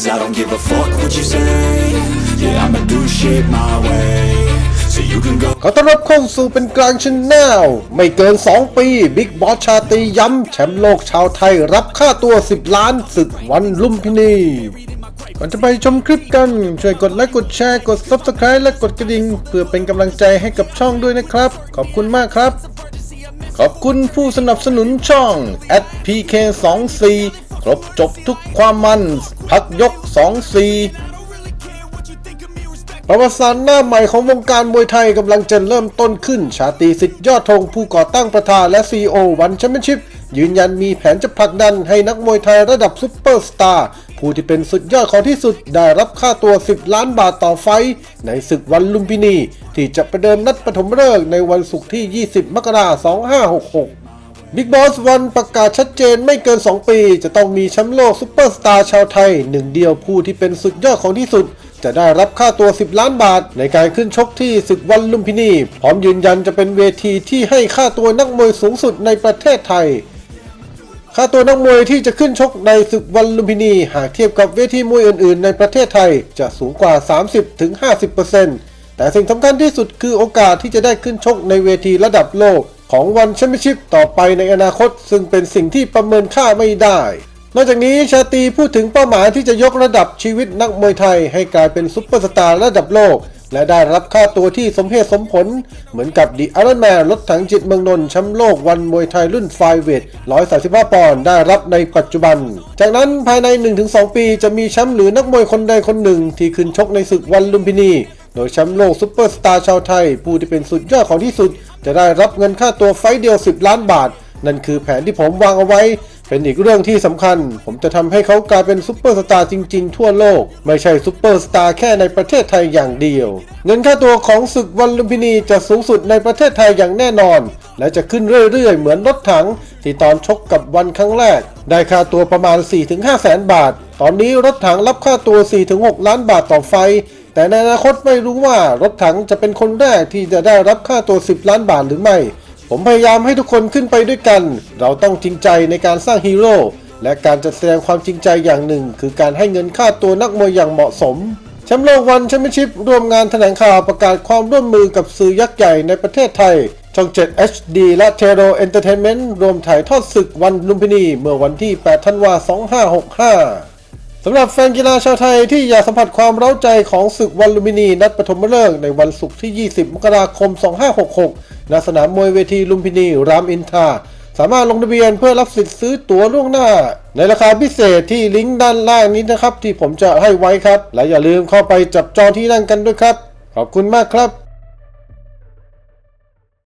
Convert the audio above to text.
Cause I don't give a fuck what you say Yeah, I'ma do shit my way So you can go ขอต้อนรับเข้าสู่เป็นกลางชแนลไม่เกิน 2 ปีบิ๊กบอสชาตรีย้ำแชมป์โลกชาวไทยรับค่าตัว 10 ล้านศึกวันลุมพินีก่อนจะไปชมคลิปกัน ช่วยกดไลค์กดแชร์กด Subscribe และกดกระดิ่งเพื่อเป็นกำลังใจให้กับช่องด้วยนะครับ ขอบคุณมากครับ ขอบคุณผู้สนับสนุนช่อง @pk24 ครบจบทุกความมันพักยก 24 ประวัติศาสตร์หน้าใหม่ของวงการมวยไทยกำลังจะเริ่มต้นขึ้น ชาตีสิทธิ์ยอดธงผู้ก่อตั้งประธานและ CEO วันแชมเปี้ยนชิพยืนยันมีแผนจะผลักดันให้นักมวยไทยระดับซุปเปอร์สตาร์ผู้ที่เป็นสุดยอดของที่สุดได้รับค่าตัว 10 ล้านบาทต่อไฟ ในศึกวันลุมพินี ที่จะประเดิมนัดปฐมฤกษ์ในวันศุกร์ที่ 20 มกราคม 2566 บิ๊กบอสวันประกาศชัดเจนไม่เกิน 2 ปี จะต้องมีแชมป์โลกซุปเปอร์สตาร์ชาวไทยหนึ่งเดียวผู้ที่เป็นสุดยอดของที่สุด จะได้รับค่าตัว 10 ล้านบาท ในการขึ้นชกที่ศึกวันลุมพินี พร้อมยืนยันจะเป็นเวทีที่ให้ค่าตัวนักมวยสูงสุดในประเทศไทย ค่าตัวนักมวยที่จะขึ้นชกในศึกวันลุมพินี หากเทียบกับเวทีมวยอื่น ๆ ในประเทศไทย จะสูงกว่า 30-50% แต่สิ่งสำคัญที่สุดคือโอกาสที่จะได้ขึ้นชกในเวทีระดับโลก ของวันแชมเปี้ยนชิพต่อไปในอนาคต ซึ่งเป็นสิ่งที่ประเมินค่าไม่ได้ นอกจากนี้ชาตีพูดถึงเป้าหมายที่จะยกระดับชีวิตนักมวยไทย ให้กลายเป็นซุปเปอร์สตาร์ระดับโลก และได้รับค่าตัวที่สมเหตุสมผล เหมือนกับดิอารันแมนรถถังจิตเมืองนนท์แชมป์โลกวันมวยไทยรุ่นไฟเวท135ปอนด์ได้รับในปัจจุบัน จากนั้นภายใน 1-2 ปีจะมีแชมป์หรือนักมวยคนใดคนหนึ่ง ที่ขึ้นชกในศึกวันลุมพินี โดยแชมป์โลกซุปเปอร์สตาร์ชาวไทย ผู้ที่เป็นสุดยอดของที่สุด จะได้รับเงินค่าตัวไฟเดียว 10 ล้านบาท นั่นคือแผนที่ผมวางเอาไว้ เป็นอีกเรื่องที่สำคัญ ผมจะทำให้เขากลายเป็นซุปเปอร์สตาร์จริง ๆ ทั่วโลก ไม่ใช่ซุปเปอร์สตาร์แค่ในประเทศไทยอย่างเดียว เงินค่าตัวของศึกวันลุมพินีจะสูงสุดในประเทศไทยอย่างแน่นอน และจะขึ้นเรื่อยๆ เหมือนรถถัง ที่ตอนชกกับวันครั้งแรก ได้ค่าตัวประมาณ 4-5แสนบาท ตอนนี้รถถังรับค่าตัว 4-6 ล้านบาทต่อไฟ แต่ในอนาคตไม่รู้ว่ารถถังจะเป็นคนแรกที่จะได้รับค่าตัว 10 ล้านบาทหรือไม่ ผมพยายามให้ทุกคนขึ้นไปด้วยกัน เราต้องจริงใจในการสร้างฮีโร่ และการจัดแสดงความจริงใจอย่างหนึ่ง คือการให้เงินค่าตัวนักมวยอย่างเหมาะสมแชมป์โลกวันแชมเปี้ยนชิพร่วมงานแถลงข่าวประกาศความร่วมมือกับสื่อยักษ์ใหญ่ในประเทศไทย ช่อง 7 HD และ t e r o Entertainment รวมถ่ายทอดศึกวันลุมพินี เมื่อวันที่ 8 ธันวาคม 2565 สำหรับแฟนกีฬาชาวไทยที่อยากสัมผัสความเร้าใจของศึกวันลุมินีนัดปฐมฤกษ์ในวันศุกร์ที่ 20 มกราคม 2566 ณ สนามมวยเวทีลุมพินี รามอินทราสามารถลงทะเบียนเพื่อรับสิทธิ์ซื้อตั๋วล่วงหน้า ในราคาพิเศษที่ลิงก์ด้านล่างนี้นะครับ ที่ผมจะให้ไว้ครับ และอย่าลืมเข้าไปจับจองที่นั่งกันด้วยครับ ขอบคุณมากครับ